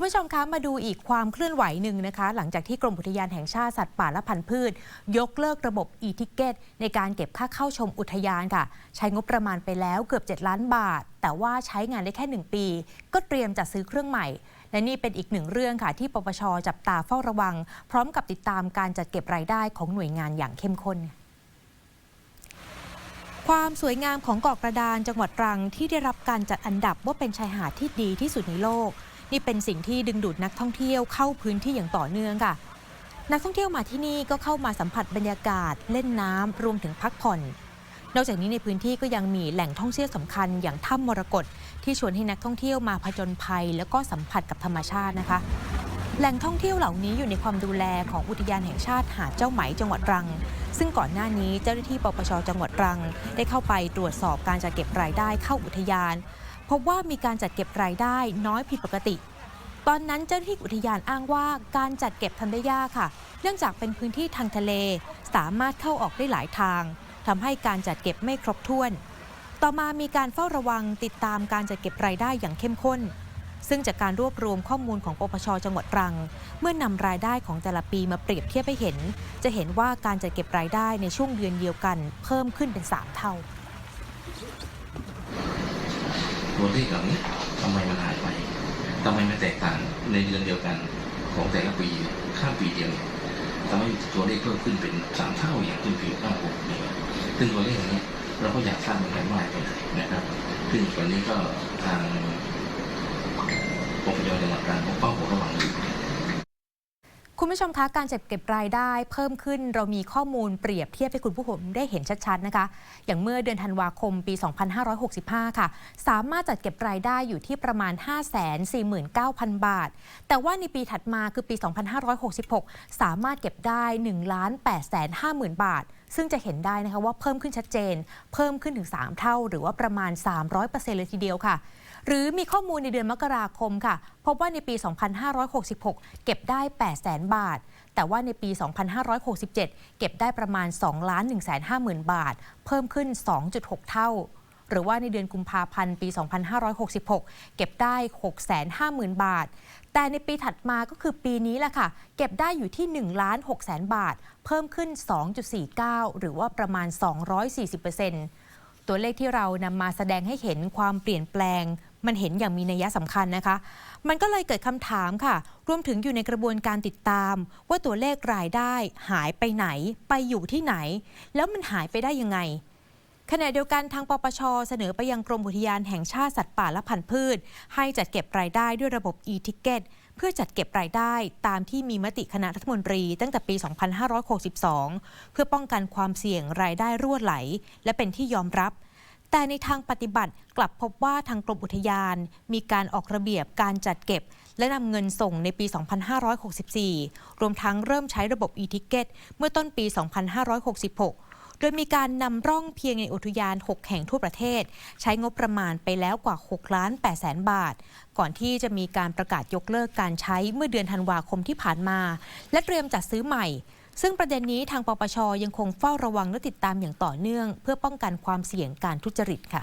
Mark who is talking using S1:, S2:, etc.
S1: คุณผู้ชมคะมาดูอีกความเคลื่อนไหวหนึ่งนะคะ หลังจากที่กรมอุทยานแห่งชาติสัตว์ป่าและพันธุ์พืช ยกเลิกระบบ e-ticket ในการเก็บค่าเข้าชมอุทยานค่ะ ใช้งบประมาณไปแล้วเกือบ 7 ล้านบาท แต่ว่าใช้งานได้แค่ 1 ปี ก็เตรียมจัดซื้อเครื่องใหม่ และนี่เป็นอีกหนึ่งเรื่องค่ะ ที่ปปชจับตาเฝ้าระวัง พร้อมกับติดตามการจัดเก็บรายได้ของหน่วยงานอย่างเข้มข้นความสวยงามของเกาะกระดานจังหวัดตรังที่ได้รับการจัดอันดับว่าเป็นชายหาดที่ดีที่สุดในโลก นี่เป็นสิ่งที่ดึงดูดนักท่องเที่ยวเข้าพื้นที่อย่างต่อเนื่องค่ะ นักท่องเที่ยวมาที่นี่ก็เข้ามาสัมผัสบรรยากาศ เล่นน้ำรวมถึงพักผ่อน นอกจากนี้ในพื้นที่ก็ยังมีแหล่งท่องเที่ยวสำคัญอย่างถ้ำมรกตที่ชวนให้นักท่องเที่ยวมาผจญภัย แล้วก็สัมผัสกับธรรมชาตินะคะ แหล่งท่องเที่ยวเหล่านี้อยู่ในความดูแลของอุทยานแห่งชาติหาดเจ้าไหมจังหวัดตรัง ซึ่งก่อนหน้านี้เจ้าหน้าที่ปปชจังหวัดตรัง ได้เข้าไปตรวจสอบการจัดเก็บรายได้เข้าอุทยาน พบว่ามีการจัดเก็บรายได้น้อยผิดปกติ ตอนนั้นเจ้าหน้าที่อุทยานอ้างว่าการจัดเก็บทำได้ยากค่ะ เนื่องจากเป็นพื้นที่ทางทะเล สามารถเข้าออกได้หลายทางทำให้การจัดเก็บไม่ครบถ้วน ต่อมามีการเฝ้าระวังติดตามการจัดเก็บรายได้อย่างเข้มข้น ซึ่งจากการรวบรวมข้อมูลของปปชจังหวัดตรัง เมื่อนำรายได้ของแต่ละปีมาเปรียบเทียบให้เห็น จะเห็นว่าการจัดเก็บรายได้ในช่วงเดือนเดียวกัน เพิ่มขึ้นเป็น 3 เท่า
S2: ตัวเลขเหล่านี้ทำไมมันหายไปทำไมมันแตกต่างในเดือนเดียวกันของแต่ละปีข้ามปีเดียวทำให้ตัวเลขเพิ่มขึ้นเป็นสามเท่าอย่างขึ้นผิวข้ามหกเนี่ยซึ่งตัวเลขนี้เราก็อยากทราบเหมือนกันว่าไปไหนนะครับซึ่งวันนี้ก็ทางปปยจังหวัดตรังก็เฝ้าระวังอยู่
S1: คุณผู้ชมคะการจัดเก็บรายได้เพิ่มขึ้นเรามีข้อมูลเปรียบเทียบให้คุณผู้ชมได้เห็นชัดๆนะคะ อย่างเมื่อเดือนธันวาคมปี 2565 ค่ะ สามารถจัดเก็บรายได้อยู่ที่ประมาณ 549,000 บาท แต่ว่าในปีถัดมาคือปี 2566 สามารถเก็บได้ 1 8 5 0 0 0 0บาท ซึ่งจะเห็นได้นะคะว่าเพิ่มขึ้นชัดเจน เพิ่มขึ้นถึง 3 เท่า หรือว่าประมาณ 300%เลยทีเดียวค่ะ หรือมีข้อมูลในเดือนมกราคมค่ะ พบว่าในปี 2566 เก็บได้ 800,000บาท แต่ว่าในปี 2567 เก็บได้ประมาณ2 1 5 0 0 0 0 บาท เพิ่มขึ้น 2.6 เท่า หรือว่าในเดือนกุมภาพันธ์ปี 2566 เก็บได้ 650,000 บาท แต่ในปีถัดมาก็คือปีนี้แหละค่ะ เก็บได้อยู่ที่ 1 ล้าน6แสนบาท เพิ่มขึ้น 2.49 หรือว่าประมาณ 240%ตัวเลขที่เรานำมาแสดงให้เห็นความเปลี่ยนแปลง มันเห็นอย่างมีนัยสำคัญนะคะ มันก็เลยเกิดคำถามค่ะ รวมถึงอยู่ในกระบวนการติดตาม ว่าตัวเลขรายได้หายไปไหน ไปอยู่ที่ไหน แล้วมันหายไปได้ยังไงขณะเดียวกันทางปปชเสนอไปยังกรมอุทยานแห่งชาติสัตว์ป่าและพันธุ์พืช ให้จัดเก็บรายได้ด้วยระบบ e-ticket เพื่อจัดเก็บรายได้ตามที่มีมติคณะรัฐมนตรี ตั้งแต่ปี 2562 เพื่อป้องกันความเสี่ยงรายได้รั่วไหล และเป็นที่ยอมรับ แต่ในทางปฏิบัติกลับพบว่าทางกรมอุทยาน มีการออกระเบียบการจัดเก็บ และนำเงินส่งในปี 2564 รวมทั้งเริ่มใช้ระบบ e-ticket เมื่อต้นปี 2566โดยมีการนำร่องเพียงในอุทยาน 6 แห่งทั่วประเทศ ใช้งบประมาณไปแล้วกว่า 6 ล้าน8แสนบาท ก่อนที่จะมีการประกาศยกเลิกการใช้เมื่อเดือนธันวาคมที่ผ่านมา และเตรียมจัดซื้อใหม่ ซึ่งประเด็นนี้ทางปปชยังคงเฝ้าระวังและติดตามอย่างต่อเนื่อง เพื่อป้องกันความเสี่ยงการทุจริตค่ะ